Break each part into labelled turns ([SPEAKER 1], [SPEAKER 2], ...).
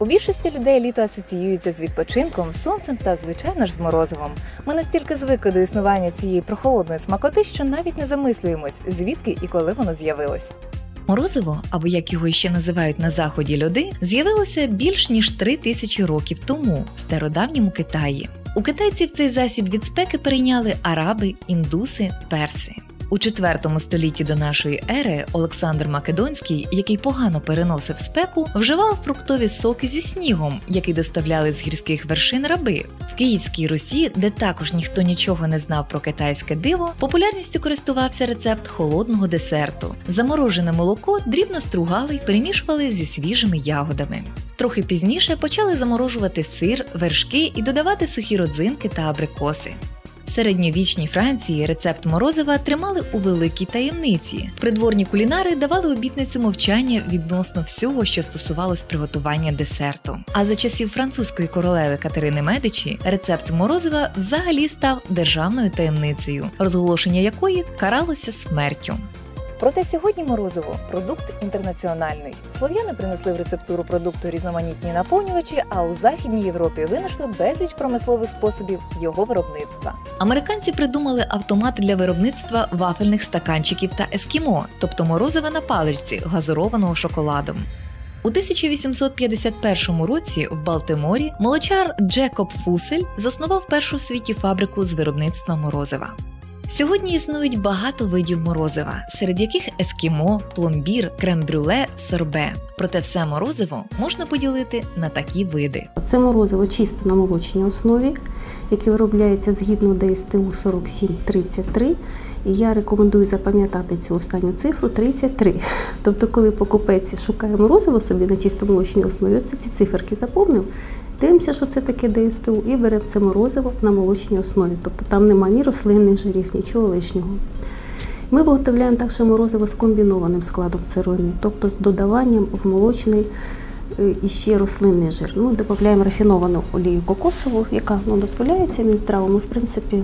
[SPEAKER 1] У більшості людей літо асоціюється з відпочинком, сонцем та, звичайно ж, з морозивом. Ми настільки звикли до існування цієї прохолодної смакоти, що навіть не замислюємось, звідки і коли воно з'явилось. Морозиво, або як його ще називають на заході люди, з'явилося більш ніж три тисячі років тому в стародавньому Китаї. У китайців цей засіб від спеки перейняли араби, індуси, перси. У IV столітті до нашої ери Олександр Македонський, який погано переносив спеку, вживав фруктові соки зі снігом, які доставляли з гірських вершин раби. В Київській Русі, де також ніхто нічого не знав про китайське диво, популярністю користувався рецепт холодного десерту. Заморожене молоко дрібно стругали й перемішували зі свіжими ягодами. Трохи пізніше почали заморожувати сир, вершки і додавати сухі родзинки та абрикоси. Середньовічній Франції рецепт морозива тримали у великій таємниці. Придворні кулінари давали обітницю мовчання відносно всього, що стосувалось приготування десерту. А за часів французької королеви Катерини Медичі рецепт морозива взагалі став державною таємницею, розголошення якої каралося смертю. Проте сьогодні морозиво продукт інтернаціональний. Слов'яни принесли в рецептуру продукту різноманітні наповнювачі, а у Західній Європі винайшли безліч промислових способів його виробництва. Американці придумали автомат для виробництва вафельних стаканчиків та ескімо, тобто морозива на паличці, глазурованого шоколадом. У 1851 році в Балтиморі молочар Джекоб Фусель заснував першу у світі фабрику з виробництва морозива. Сьогодні існують багато видів морозива, серед яких ескімо, пломбір, крем-брюле, сорбе. Проте все морозиво можна поділити на такі види.
[SPEAKER 2] Це морозиво чисто на молочній основі, яке виробляється згідно ДСТУ 4733. І я рекомендую запам'ятати цю останню цифру 33. Тобто, коли покупець шукає морозиво собі на чисто молочній основі, оце ці циферки заповнив. Дивимося, що це таке ДСТУ, і беремо це морозиво на молочній основі. Тобто там немає ні рослинних жирів, нічого лишнього. Ми виготовляємо також морозиво з комбінованим складом сировини, тобто з додаванням в молочний е, і ще рослинний жир. Ну, Додаємо рафіновану олію кокосову, яка ну, дозволяється між здравому, в принципі,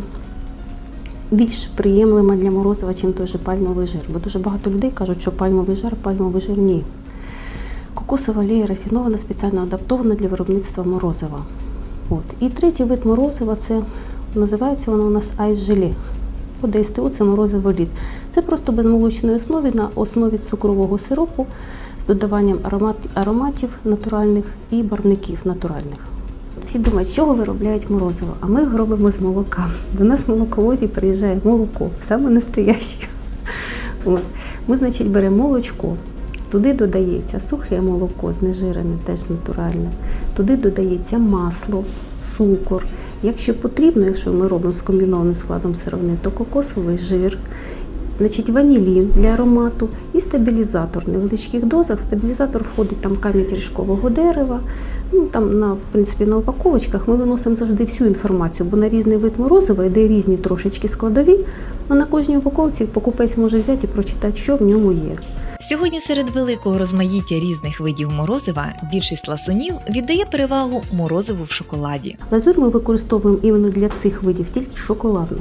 [SPEAKER 2] більш приємлива для морозива, ніж той же пальмовий жир. Бо дуже багато людей кажуть, що пальмовий жир, пальмовий жир ні. Кокосова олія рафінована, спеціально адаптована для виробництва морозива. От. І третій вид морозива це називається воно у нас айс-желе. По це морозиво лід. Це просто безмолочної основі на основі цукрового сиропу з додаванням аромат, ароматів натуральних і барвників натуральних. Всі думають, з чого виробляють морозиво, а ми робимо з молока. До нас в молоковозі приїжджає молоко, саме настояще. Ми, значить, беремо молочко. Туди додається сухе молоко, знежирене, теж натуральне. Туди додається масло, цукор. Якщо потрібно, якщо ми робимо з комбінованим складом сировини, то кокосовий жир, значить ванілін для аромату і стабілізатор. В невеличких дозах стабілізатор входить там камінь ріжкового дерева. Ну, там на в принципі на упаковочках ми виносимо завжди всю інформацію, бо на різний вид морозива йде різні трошечки складові. А на кожній упаковці покупець може взяти і прочитати, що в ньому є.
[SPEAKER 1] Сьогодні серед великого розмаїття різних видів морозива більшість ласунів віддає перевагу морозиву в шоколаді.
[SPEAKER 2] Лазур ми використовуємо іменно для цих видів тільки шоколадну.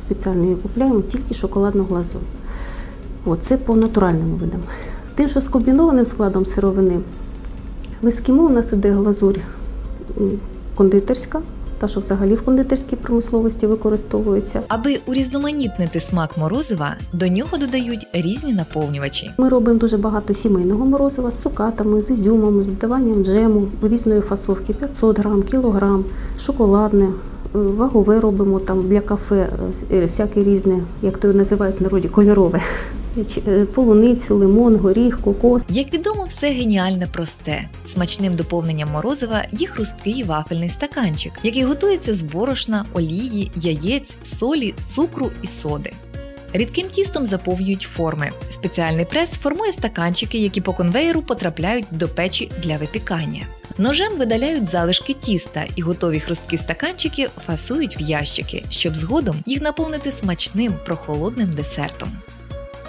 [SPEAKER 2] Спеціально її купляємо тільки шоколадну глазур. Це по натуральним видам. Тим, що з комбінованим складом сировини, в ескімо у нас іде глазурь кондитерська, та що взагалі в кондитерській промисловості використовується.
[SPEAKER 1] Аби урізноманітнити смак морозива, до нього додають різні наповнювачі.
[SPEAKER 2] Ми робимо дуже багато сімейного морозива з цукатами, з ізюмами, з додаванням джему різної фасовки 500 грам, кілограм, шоколадне. е, Вагове робимо там для кафе, е, всяке різне, як то називають в народі, кольорове. Е, Полуницю, лимон, горіх, кокос.
[SPEAKER 1] Як відомо, все геніальне просте. Смачним доповненням морозива є хрусткий вафельний стаканчик, який готується з борошна, олії, яєць, солі, цукру і соди. Рідким тістом заповнюють форми. Спеціальний прес формує стаканчики, які по конвеєру потрапляють до печі для випікання. Ножем видаляють залишки тіста і готові хрусткі стаканчики фасують в ящики, щоб згодом їх наповнити смачним прохолодним десертом.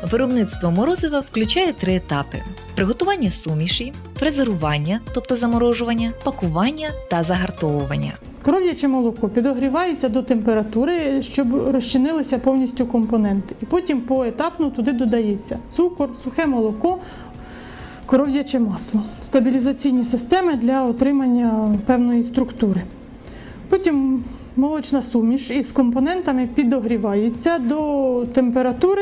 [SPEAKER 1] Виробництво морозива включає три етапи: приготування суміші, фрезерування, тобто заморожування, пакування та загартовування.
[SPEAKER 3] Коров'яче молоко підогрівається до температури, щоб розчинилися повністю компоненти. І потім поетапно туди додається цукор, сухе молоко, коров'яче масло, стабілізаційні системи для отримання певної структури. Потім молочна суміш із компонентами підогрівається до температури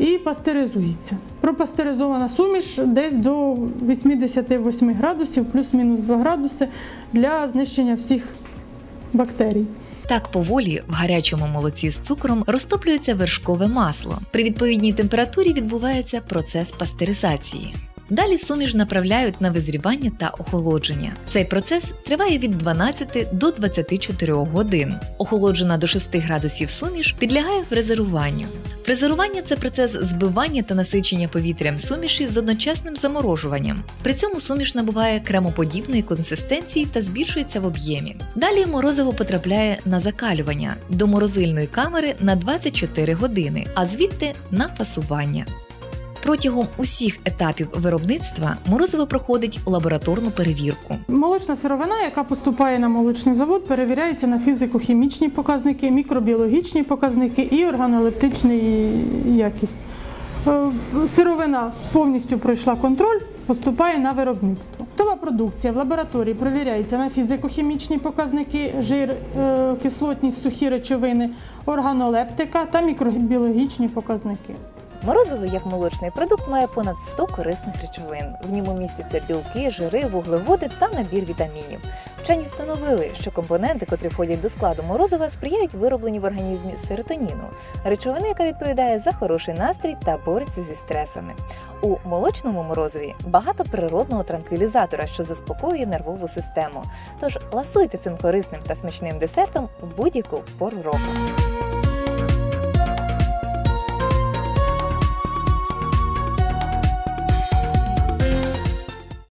[SPEAKER 3] і пастеризується. Пропастеризована суміш десь до 88 градусів, плюс-мінус 2 градуси для знищення всіх бактерій.
[SPEAKER 1] Так поволі в гарячому молоці з цукром розтоплюється вершкове масло. При відповідній температурі відбувається процес пастеризації. Далі суміш направляють на визрівання та охолодження. Цей процес триває від 12 до 24 годин. Охолоджена до 6 градусів суміш підлягає фрезеруванню. Фрезерування це процес збивання та насичення повітрям суміші з одночасним заморожуванням. При цьому суміш набуває кремоподібної консистенції та збільшується в об'ємі. Далі морозиво потрапляє на закалювання до морозильної камери на 24 години, а звідти на фасування. Протягом усіх етапів виробництва морозиво проходить лабораторну перевірку.
[SPEAKER 3] Молочна сировина, яка поступає на молочний завод, перевіряється на фізико-хімічні показники, мікробіологічні показники і органолептичний якість. Е, Сировина повністю пройшла контроль, поступає на виробництво. Готова продукція в лабораторії перевіряється на фізико-хімічні показники, жир, е, кислотність, сухі речовини, органолептика та мікробіологічні показники.
[SPEAKER 1] Морозиво як молочний продукт має понад 100 корисних речовин. В ньому містяться білки, жири, вуглеводи та набір вітамінів. Вчені встановили, що компоненти, котрі входять до складу морозива, сприяють виробленню в організмі серотоніну, речовини, яка відповідає за хороший настрій та бореться зі стресами. У молочному морозиві багато природного транквілізатора, що заспокоює нервову систему. Тож ласуйте цим корисним та смачним десертом в будь-яку пору року.